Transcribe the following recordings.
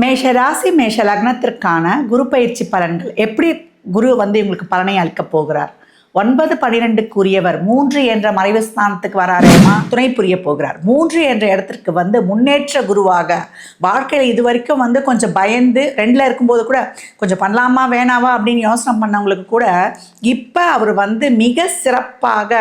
மேஷ ராசி மேஷ லக்னத்திற்கான குரு பயிற்சி பலன்கள் எப்படி குரு வந்து இவங்களுக்கு பலனை அளிக்கப் போகிறார்? ஒன்பது பனிரெண்டுக்குரியவர் மூன்று என்ற மறைவு ஸ்தானத்துக்கு வராரேமா துணை புரிய போகிறார். மூன்று என்ற இடத்திற்கு வந்து முன்னேற்ற குருவாக வாழ்க்கையில் இது வரைக்கும் வந்து கொஞ்சம் பயந்து ரெண்டில் இருக்கும்போது கூட கொஞ்சம் பண்ணலாமா வேணாவா அப்படின்னு யோசனை பண்ணவங்களுக்கு கூட இப்போ அவர் வந்து மிக சிறப்பாக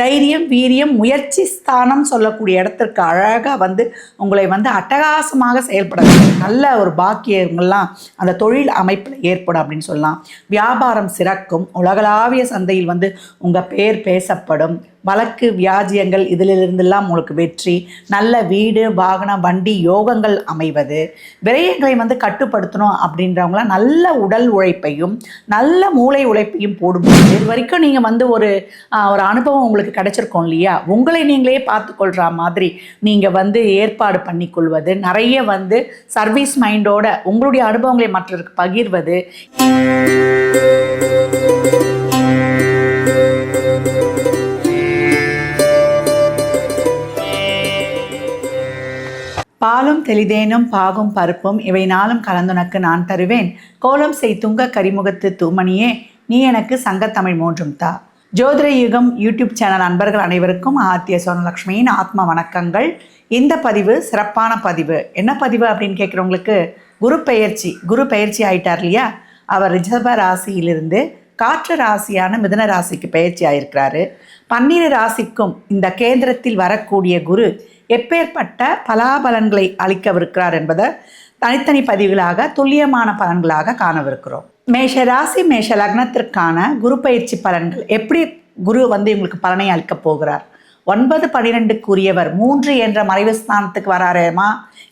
தைரியம் வீரியம் முயற்சி ஸ்தானம் சொல்லக்கூடிய இடத்திற்கு அழகாக வந்து உங்களை வந்து அட்டகாசமாக செயல்பட நல்ல ஒரு பாக்கியங்கள்லாம் அந்த தொழில் அமைப்பில் ஏற்படும் அப்படின்னு சொல்லலாம். வியாபாரம் சிறக்கும். உலகளாவிய சந்தையில் வந்து உங்கள் பேர் பேசப்படும். வழக்கு வியாஜியங்கள் இதிலிருந்தெல்லாம் உங்களுக்கு வெற்றி. நல்ல வீடு வாகனம் வண்டி யோகங்கள் அமைவது. விரயங்களை வந்து கட்டுப்படுத்தணும் அப்படின்றவங்களாம் நல்ல உடல் உழைப்பையும் நல்ல மூளை உழைப்பையும் போடும்போது இது வரைக்கும் நீங்கள் வந்து ஒரு ஒரு அனுபவம் உங்களுக்கு கிடைச்சிருக்கோம் இல்லையா? உங்களை நீங்களே பார்த்துக்கொள்கிற மாதிரி நீங்கள் வந்து ஏற்பாடு பண்ணிக்கொள்வது நிறைய வந்து சர்வீஸ் மைண்டோட உங்களுடைய அனுபவங்களை மற்றவருக்கு பகிர்வது. பாலும் தெளிதேனும் பாகும் பருப்பும் இவை நாளும் கலந்துனக்கு நான் தருவேன். கோலம் செய் துங்க கரிமுகத்து தூமணியே நீ எனக்கு சங்கத்தமிழ் மூன்றும் தா. ஜோதிர யுகம் யூடியூப் சேனல் அன்பர்கள் அனைவருக்கும் ஆத்திய சோனலக்ஷ்மியின் ஆத்ம வணக்கங்கள். இந்த பதிவு சிறப்பான பதிவு. என்ன பதிவு அப்படின்னு கேட்குறவங்களுக்கு குரு பெயர்ச்சி குரு பெயர்ச்சி ஆயிட்டார் இல்லையா? அவர் ரிஷப ராசியிலிருந்து காற்று ராசியான மிதுன ராசிக்கு பயிற்சி ஆயிருக்கிறாரு. பன்னிரு ராசிக்கும் இந்த கேந்திரத்தில் வரக்கூடிய குரு எப்பேற்பட்ட பலாபலன்களை அளிக்கவிருக்கிறார் என்பதை தனித்தனி பதிவுகளாக துல்லியமான பலன்களாக காணவிருக்கிறோம். மேஷ ராசி மேஷ லக்னத்திற்கான குரு பயிற்சி பலன்கள் எப்படி குரு வந்து உங்களுக்கு பலனை அளிக்கப் போகிறார்? ஒன்பது பனிரெண்டுக்குரியவர் மூன்று என்ற மறைவு ஸ்தானத்துக்கு வராரேமா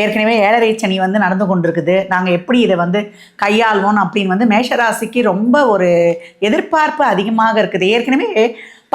ஏற்கனவே ஏழரை சனி வந்து நடந்து கொண்டிருக்குது. நாங்கள் எப்படி இதை வந்து கையாள்வோம் அப்படின்னு வந்து மேஷராசிக்கு ரொம்ப ஒரு எதிர்பார்ப்பு அதிகமாக இருக்குது. ஏற்கனவே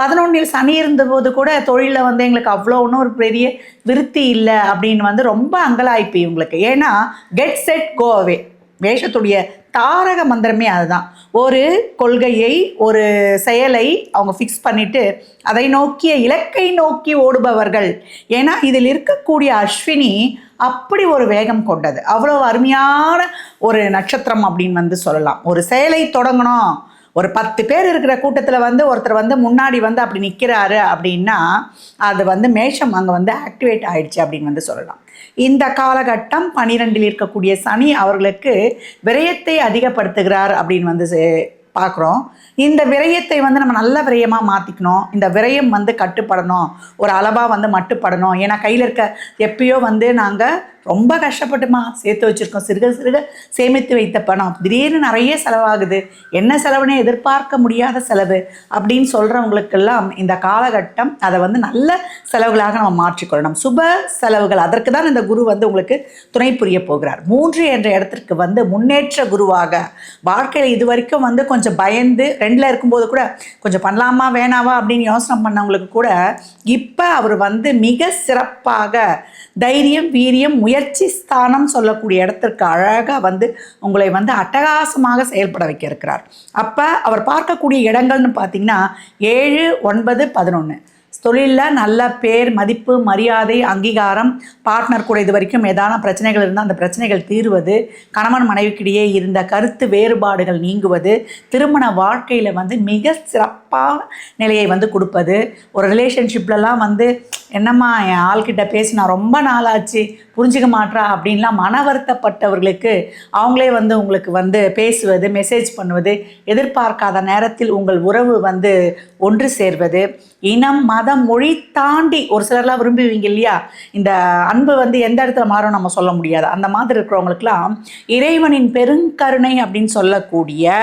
பதினொன்றில் சனி இருந்தபோது கூட தொழிலில் வந்து எங்களுக்கு அவ்வளோ ஒன்றும் ஒரு பெரிய விருத்தி இல்லை அப்படின்னு வந்து ரொம்ப அங்கலாய்ப்பு இவங்களுக்கு. ஏன்னா கெட் செட் கோ அவே வேஷத்துடைய தாரக மந்திரமே அதுதான். ஒரு கொள்கையை ஒரு செயலை அவங்க ஃபிக்ஸ் பண்ணிட்டு அதை நோக்கிய இலக்கை நோக்கி ஓடுபவர்கள். ஏன்னா இதில் இருக்கக்கூடிய அஸ்வினி அப்படி ஒரு வேகம் கொண்டது. அவ்வளோ அருமையான ஒரு நட்சத்திரம் அப்படின்னு வந்து சொல்லலாம். ஒரு செயலை தொடங்கணும். ஒரு பத்து பேர் இருக்கிற கூட்டத்தில் வந்து ஒருத்தர் வந்து முன்னாடி வந்து அப்படி நிற்கிறாரு அப்படின்னா அது வந்து மேஷம் அங்கே வந்து ஆக்டிவேட் ஆயிடுச்சு அப்படின்னு வந்து சொல்லலாம். இந்த காலகட்டம் பனிரெண்டில் இருக்கக்கூடிய சனி அவர்களுக்கு விரயத்தை அதிகப்படுத்துகிறார் அப்படின்னு வந்து பார்க்குறோம் இந்த விரயத்தை வந்து நம்ம நல்ல விரயமாக மாற்றிக்கணும் இந்த விரயம் வந்து கட்டுப்படணும். ஒரு அளவாக வந்து மட்டுப்படணும். ஏன்னா கையில் இருக்க எப்பயோ வந்து நாங்கள் ரொம்ப கஷ்டப்பட்டுமா சேர்த்து வச்சுருக்கோம். சிறுக சிறுக சேமித்து வைத்த பணம். திடீர்னு நிறைய செலவாகுது. என்ன செலவுனே எதிர்பார்க்க முடியாத செலவு அப்படின்னு சொல்கிறவங்களுக்கெல்லாம் இந்த காலகட்டம் அதை வந்து நல்ல செலவுகளாக நம்ம மாற்றிக்கொள்ளணும். சுப செலவுகள் அதற்கு தான் இந்த குரு வந்து உங்களுக்கு துணை புரிய போகிறார். மூன்று என்ற இடத்திற்கு வந்து முன்னேற்ற குருவாக வாழ்க்கையில் இது வரைக்கும் வந்து கொஞ்சம் பயந்து ரெண்டில் இருக்கும்போது கூட கொஞ்சம் பண்ணலாமா வேணாவா அப்படின்னு யோசனை பண்ணவங்களுக்கு கூட இப்போ அவர் வந்து மிக சிறப்பாக தைரியம் வீரியம் முயற்சி ஸ்தானம் சொல்லக்கூடிய இடத்திற்கு அழகாக வந்து உங்களை வந்து அட்டகாசமாக செயல்பட வைக்க இருக்கிறார் அப்போ அவர் பார்க்கக்கூடிய இடங்கள்னு பார்த்தீங்கன்னா ஏழு ஒன்பது பதினொன்று தொழிலில் நல்ல பேர் மதிப்பு மரியாதை அங்கீகாரம் பார்ட்னர் கூட இது வரைக்கும் ஏதான பிரச்சனைகள் இருந்தால் அந்த பிரச்சனைகள் தீர்வது கணவன் மனைவிக்கிடையே இருந்த கருத்து வேறுபாடுகள் நீங்குவது திருமண வாழ்க்கையில் வந்து மிக சிறப்பு சிறப்பான நிலையை வந்து கொடுப்பது. ஒரு ரிலேஷன்ஷிப்லலாம் வந்து என்னம்மா என் ஆள்கிட்ட பேசி நான் ரொம்ப நாளாச்சு புரிஞ்சுக்க மாட்றா? அப்படின்லாம் மன வருத்தப்பட்டவர்களுக்கு அவங்களே வந்து உங்களுக்கு வந்து பேசுவது மெசேஜ் பண்ணுவது எதிர்பார்க்காத நேரத்தில் உங்கள் உறவு வந்து ஒன்று சேர்வது. இனம் மதம் மொழி தாண்டி ஒரு சிலர்லாம் விரும்புவீங்க இல்லையா? இந்த அன்பு வந்து எந்த இடத்துல மாறும் நம்ம சொல்ல முடியாது. அந்த மாதிரி இருக்கிறவங்களுக்குலாம் இறைவனின் பெருங்கருணை அப்படின்னு சொல்லக்கூடிய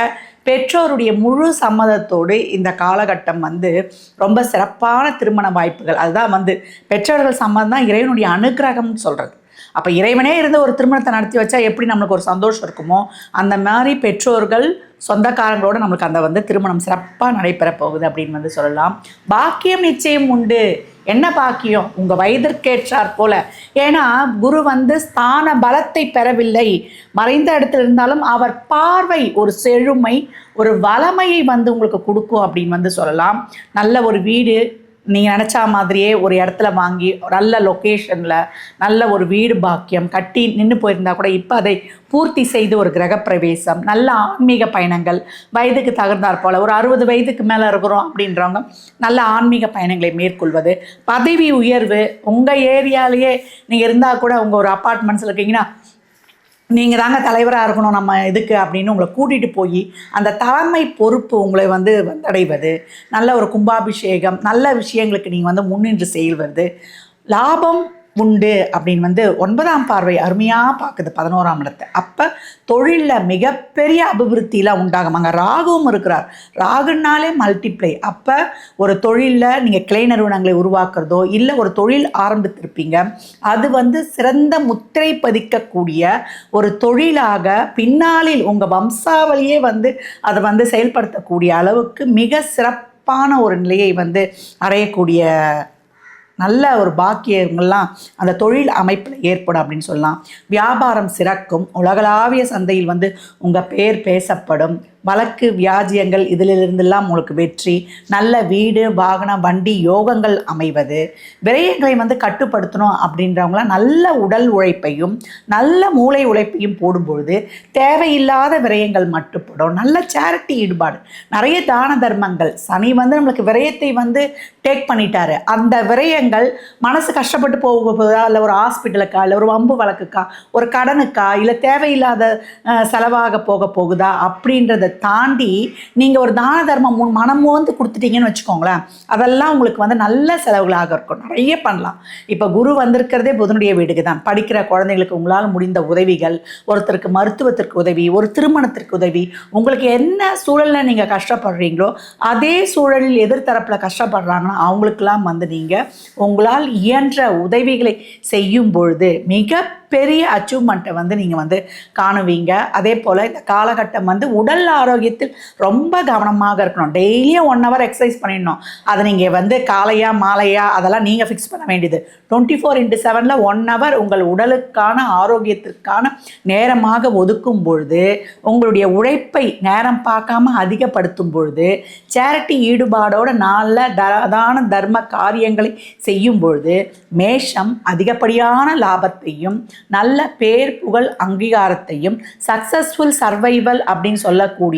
பெற்றோருடைய முழு சம்மதத்தோடு இந்த காலகட்டம் வந்து ரொம்ப சிறப்பான திருமண வாய்ப்புகள். அதுதான் வந்து பெற்றோர்கள் சம்மதம் தான் இறைவனுடைய அனுகிரகம்னு சொல்கிறது அப்போ இறைவனே இருந்து ஒரு திருமணத்தை நடத்தி வச்சா எப்படி நம்மளுக்கு ஒரு சந்தோஷம் இருக்குமோ அந்த மாதிரி பெற்றோர்கள் சொந்தக்காரங்களோட நம்மளுக்கு அந்த வந்து திருமணம் சிறப்பாக நடைபெற போகுது அப்படின்னு வந்து சொல்லலாம். பாக்கியம் நிச்சயம் உண்டு. என்ன பாக்கியம்? உங்கள் வயதிற்கேற்றார் போல. ஏன்னா குரு வந்து ஸ்தான பலத்தை பெறவில்லை. மறைந்த இடத்துல இருந்தாலும் அவர் பார்வை ஒரு செழுமை ஒரு வளமையை வந்து உங்களுக்கு கொடுக்கும் அப்படின்னு வந்து சொல்லலாம். நல்ல ஒரு வீடு நீங்கள் நினச்சா மாதிரியே ஒரு இடத்துல வாங்கி ஒரு நல்ல லொக்கேஷனில் நல்ல ஒரு வீடு பாக்கியம் கட்டி நின்று போயிருந்தால் கூட இப்போ அதை பூர்த்தி செய்து ஒரு கிரகப்பிரவேசம் நல்ல ஆன்மீக பயணங்கள் வயதுக்கு தகுந்தாற் போல் ஒரு அறுபது வயதுக்கு மேலே இருக்கிறோம் அப்படின்றவங்க நல்ல ஆன்மீக பயணங்களை மேற்கொள்வது. பதவி உயர்வு உங்கள் ஏரியாலேயே நீங்கள் இருந்தால் கூட உங்கள் ஒரு அப்பார்ட்மெண்ட்ஸில் இருக்கீங்கன்னா நீங்கள் தாங்க தலைவராக இருக்கணும் நம்ம இதுக்கு அப்படின்னு உங்களை கூட்டிகிட்டு போய் அந்த தலைமை பொறுப்பு உங்களை வந்து வந்தடைவது நல்ல ஒரு கும்பாபிஷேகம் நல்ல விஷயங்களுக்கு நீங்கள் வந்து முன்னின்று செய்வது லாபம் உண்டு அப்படின்னு வந்து ஒன்பதாம் பார்வை அருமையாக பார்க்குது பதினோராம் இடத்தை. அப்போ தொழிலில் மிகப்பெரிய அபிவிருத்திலாம் உண்டாகும். அங்கே ராகுவும் இருக்கிறார். ராகுனாலே மல்டிப்ளை அப்போ ஒரு தொழிலில் நீங்கள் கிளை நிறுவனங்களை உருவாக்குறதோ இல்லை ஒரு தொழில் ஆரம்பித்திருப்பீங்க. அது வந்து சிறந்த முத்திரை பதிக்கக்கூடிய ஒரு தொழிலாக பின்னாளில் உங்கள் வம்சாவளியே வந்து அதை வந்து செயல்படுத்தக்கூடிய அளவுக்கு மிக சிறப்பான ஒரு நிலையை வந்து அடையக்கூடிய நல்ல ஒரு பாக்கியங்கள்லாம் அந்த தொழில் அமைப்பில் ஏற்படும் அப்படின்னு சொல்லலாம். வியாபாரம் சிறக்கும். உலகளாவிய சந்தையில் வந்து உங்கள் பேர் பேசப்படும். வழக்கு வியாஜியங்கள் இதிலிருந்தெல்லாம் உங்களுக்கு வெற்றி நல்ல வீடு வாகனம் வண்டி யோகங்கள் அமைவது. விரயங்களை வந்து கட்டுப்படுத்தணும் அப்படின்றவங்களாம் நல்ல உடல் உழைப்பையும் நல்ல மூளை உழைப்பையும் போடும்பொழுது தேவையில்லாத விரயங்கள் மட்டுப்படும். நல்ல சேரிட்டி ஈடுபாடு. நிறைய தான தர்மங்கள். சனி வந்து நம்மளுக்கு விரயத்தை வந்து டேக் பண்ணிட்டாரு. அந்த விரயங்கள் மனசு கஷ்டப்பட்டு போக போதா இல்லை ஒரு ஹாஸ்பிட்டலுக்கா இல்லை ஒரு வம்பு வழக்குக்கா ஒரு கடனுக்கா இல்லை தேவையில்லாத செலவாக போக போகுதா அப்படின்றத தாண்டி நீங்கள் ஒரு தான தர்மம் மனம் வந்து கொடுத்துட்டீங்கன்னு வச்சுக்கோங்களேன் அதெல்லாம் உங்களுக்கு வந்து நல்ல செலவுகளாக இருக்கும். நிறைய பண்ணலாம். இப்போ குரு வந்திருக்கிறதே புதனுடைய வீடுக்கு தான். படிக்கிற குழந்தைங்களுக்கு உங்களால் முடிந்த உதவிகள் ஒருத்தருக்கு மருத்துவத்திற்கு உதவி ஒரு திருமணத்திற்கு உதவி உங்களுக்கு என்ன சூழலில் நீங்கள் கஷ்டப்படுறீங்களோ அதே சூழலில் எதிர்த்தரப்பில் கஷ்டப்படுறாங்கன்னா அவங்களுக்கெல்லாம் வந்து நீங்கள் உங்களால் இயன்ற உதவிகளை செய்யும் பொழுது மிக பெரிய அச்சீவ்மெண்ட்டை வந்து நீங்கள் வந்து காணுவீங்க. அதே போல் இந்த காலகட்டம் வந்து உடல் ஆரோக்கியத்தில் ரொம்ப கவனமாக இருக்கணும். டெய்லியும் ஒன் ஹவர் எக்ஸசைஸ் பண்ணிடணும். அதை நீங்கள் வந்து காலையா மாலையா அதெல்லாம் நீங்கள் ஃபிக்ஸ் பண்ண வேண்டியது. டுவெண்ட்டி ஃபோர் இன்ட்டு செவனில் ஒன் ஹவர் உங்கள் உடலுக்கான ஆரோக்கியத்திற்கான நேரமாக ஒதுக்கும் பொழுது உங்களுடைய உழைப்பை நேரம் பார்க்காம அதிகப்படுத்தும் பொழுது சேரிட்டி ஈடுபாடோட நல்ல தான தர்ம காரியங்களை செய்யும் பொழுது மேஷம் அதிகப்படியான லாபத்தையும் நல்ல பேர் புகழ் அங்கீகாரத்தையும் சக்ஸஸ்ஃபுல் சர்வைவல் அப்படின்னு சொல்லக்கூடிய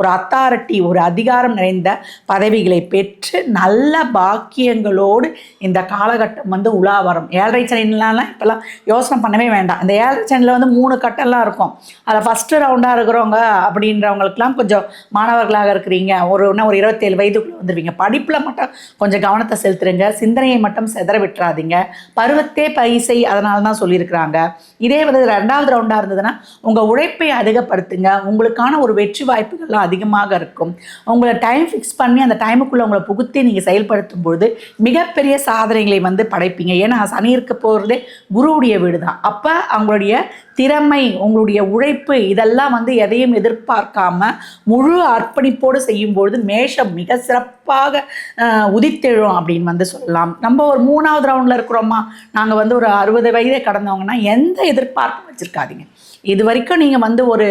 ஒரு அத்தாரிட்டி ஒரு அதிகாரம் நிறைந்த பதவிகளை பெற்று நல்ல பாக்கியங்களோடு இந்த காலகட்டம் வந்து உலா வரும். ஏழரை சனிலாம் இப்போல்லாம் யோசனை பண்ணவே வேண்டாம். இந்த ஏழரை சனியில் வந்து மூணு கட்டம்லாம் இருக்கும். அதில் ஃபஸ்ட்டு ரவுண்டாக இருக்கிறவங்க அப்படின்றவங்களுக்குலாம் கொஞ்சம் மாணவர்களாக இருக்கிறீங்க. ஒரு இன்னும் ஒரு இருபத்தேழு வயதுக்குள்ளே வந்துடுவீங்க படிப்பில் மட்டும் கொஞ்சம் கவனத்தை செலுத்துறீங்க. சிந்தனையை மட்டும் செதற விட்டுறாதீங்க. பருவத்தே பைசை அதனால தான் சொல்லியிருக்கிறாங்க. இதே வந்து ரெண்டாவது ரவுண்டாக இருந்ததுன்னா உங்கள் உழைப்பை அதிகப்படுத்துங்க. உங்களுக்கான ஒரு வெற்றி வாய்ப்புகள்லாம் அதிகமாக இருக்கும். உங்களை டைம் ஃபிக்ஸ் பண்ணி அந்த டைமுக்குள்ளே உங்களை புகுத்தி நீங்கள் செயல்படுத்தும் பொழுது மிகப்பெரிய சாதனைகளை வந்து படைப்பீங்க. ஏன்னா சனி இருக்க போகிறதே குருவுடைய வீடு தான் அப்போ அவங்களுடைய திறமை உங்களுடைய உழைப்பு இதெல்லாம் வந்து எதையும் எதிர்பார்க்காம முழு அர்ப்பணிப்போடு செய்யும்பொழுது மேஷம் மிக சிறப்பாக உதித்தெழும் அப்படின்னு வந்து சொல்லலாம். நம்ம ஒரு மூணாவது ரவுண்டில் இருக்கிறோமா? நாங்கள் வந்து ஒரு அறுபது வயதை கடந்தவங்கன்னா எந்த எதிர்பார்ப்பும் வச்சுருக்காதீங்க. இது வரைக்கும் நீங்கள் வந்து ஒரு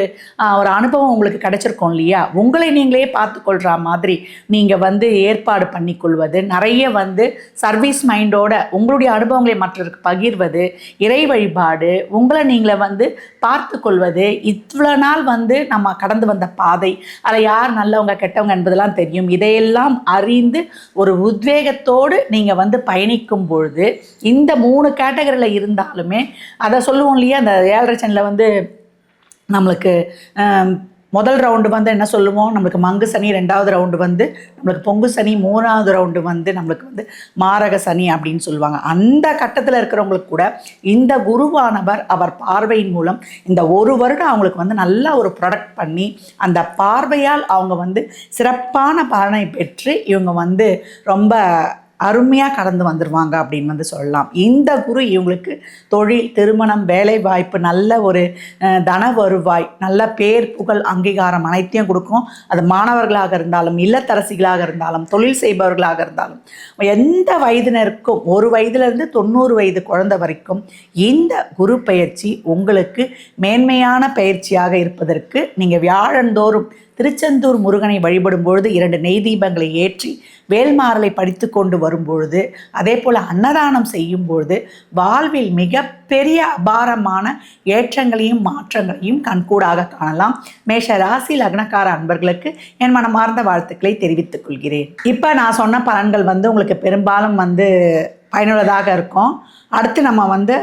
ஒரு அனுபவம் உங்களுக்கு கிடைச்சிருக்கோம் இல்லையா? உங்களை நீங்களே பார்த்துக்கொள்கிற மாதிரி நீங்கள் வந்து ஏற்பாடு பண்ணிக்கொள்வது நிறைய வந்து சர்வீஸ் மைண்டோட உங்களுடைய அனுபவங்களை மற்றவருக்கு பகிர்வது இறை வழிபாடு உங்களை நீங்களை வந்து பார்த்து கொள்வது இவ்வளோ நாள் வந்து நம்ம கடந்து வந்த பாதை அதில் யார் நல்லவங்க கெட்டவங்க என்பதெல்லாம் தெரியும். இதையெல்லாம் அறிந்து ஒரு உத்வேகத்தோடு நீங்கள் வந்து பயணிக்கும் பொழுது இந்த மூணு கேட்டகரியில் இருந்தாலுமே அதை சொல்லுவோம் இல்லையா? அந்த ஏழரை சனில் வந்து நம்மளுக்கு முதல் ரவுண்டு வந்து என்ன சொல்லுவோம் நம்மளுக்கு மங்கு சனி ரெண்டாவது ரவுண்டு வந்து நம்மளுக்கு பொங்கு சனி மூணாவது ரவுண்டு வந்து நம்மளுக்கு வந்து மாரக சனி அப்படின்னு சொல்லுவாங்க. அந்த கட்டத்தில் இருக்கிறவங்களுக்கு கூட இந்த குருவானவர் அவர் பார்வையின் மூலம் இந்த ஒரு வருடம் அவங்களுக்கு வந்து நல்ல ஒரு ப்ரொடக்ட் பண்ணி அந்த பார்வையால் அவங்க வந்து சிறப்பான பலனை பெற்று இவங்க வந்து ரொம்ப அருமையாக கடந்து வந்துடுவாங்க அப்படின்னு வந்து சொல்லலாம். இந்த குரு இவங்களுக்கு தொழில் திருமணம் வேலை வாய்ப்பு நல்ல ஒரு தன வருவாய் நல்ல பேர் புகழ் அங்கீகாரம் அனைத்தையும் கொடுக்கும். அது மாணவர்களாக இருந்தாலும் இல்லத்தரசிகளாக இருந்தாலும் தொழில் செய்பவர்களாக இருந்தாலும் எந்த வயதினருக்கும் ஒரு வயதிலிருந்து தொண்ணூறு வயது குழந்தை வரைக்கும் இந்த குரு பயிற்சி உங்களுக்கு மேன்மையான பயிற்சியாக இருப்பதற்கு நீங்கள் வியாழந்தோறும் திருச்செந்தூர் முருகனை வழிபடும் பொழுது இரண்டு நெய் தீபங்களை ஏற்றி வேல்மாறலை படித்து கொண்டு வரும்பொழுது அதே போல் அன்னதானம் செய்யும் பொழுது வாழ்வில் மிகப்பெரிய அபாரமான ஏற்றங்களையும் மாற்றங்களையும் கண்கூடாக காணலாம். மேஷ ராசி லக்னக்கார அன்பர்களுக்கு என் மனமார்ந்த வாழ்த்துக்களை தெரிவித்துக் கொள்கிறேன். இப்போ நான் சொன்ன பலன்கள் வந்து உங்களுக்கு பெரும்பாலும் வந்து பயனுள்ளதாக இருக்கும். அடுத்து நம்ம வந்து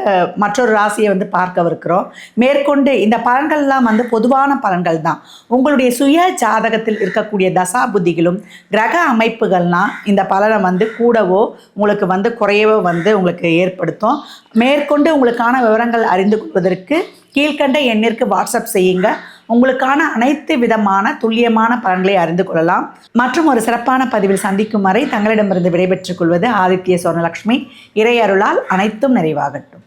மற்றொரு ராசியை வந்து பார்க்கவிருக்கிறோம். மேற்கொண்டு இந்த பலன்கள்லாம் வந்து பொதுவான பலன்கள் தான் உங்களுடைய சுய ஜாதகத்தில் இருக்கக்கூடிய தசா புத்திகளும் கிரக அமைப்புகள்லாம் இந்த பலனை வந்து கூடவோ உங்களுக்கு வந்து குறையவோ வந்து உங்களுக்கு ஏற்படுத்தும். மேற்கொண்டு உங்களுக்கான விவரங்கள் அறிந்து கொள்வதற்கு கீழ்க்கண்ட எண்ணிற்கு வாட்ஸ்அப் செய்யுங்க. உங்களுக்கான அனைத்து விதமான துல்லியமான பலன்களை அறிந்து கொள்ளலாம். மற்றும் ஒரு சிறப்பான பதிவில் சந்திக்கும் வரை தங்களிடமிருந்து விடைபெற்றுக் கொள்வது ஆதித்ய சோனலட்சுமி இறையருளால் அனைத்தும் நிறைவாகட்டும்.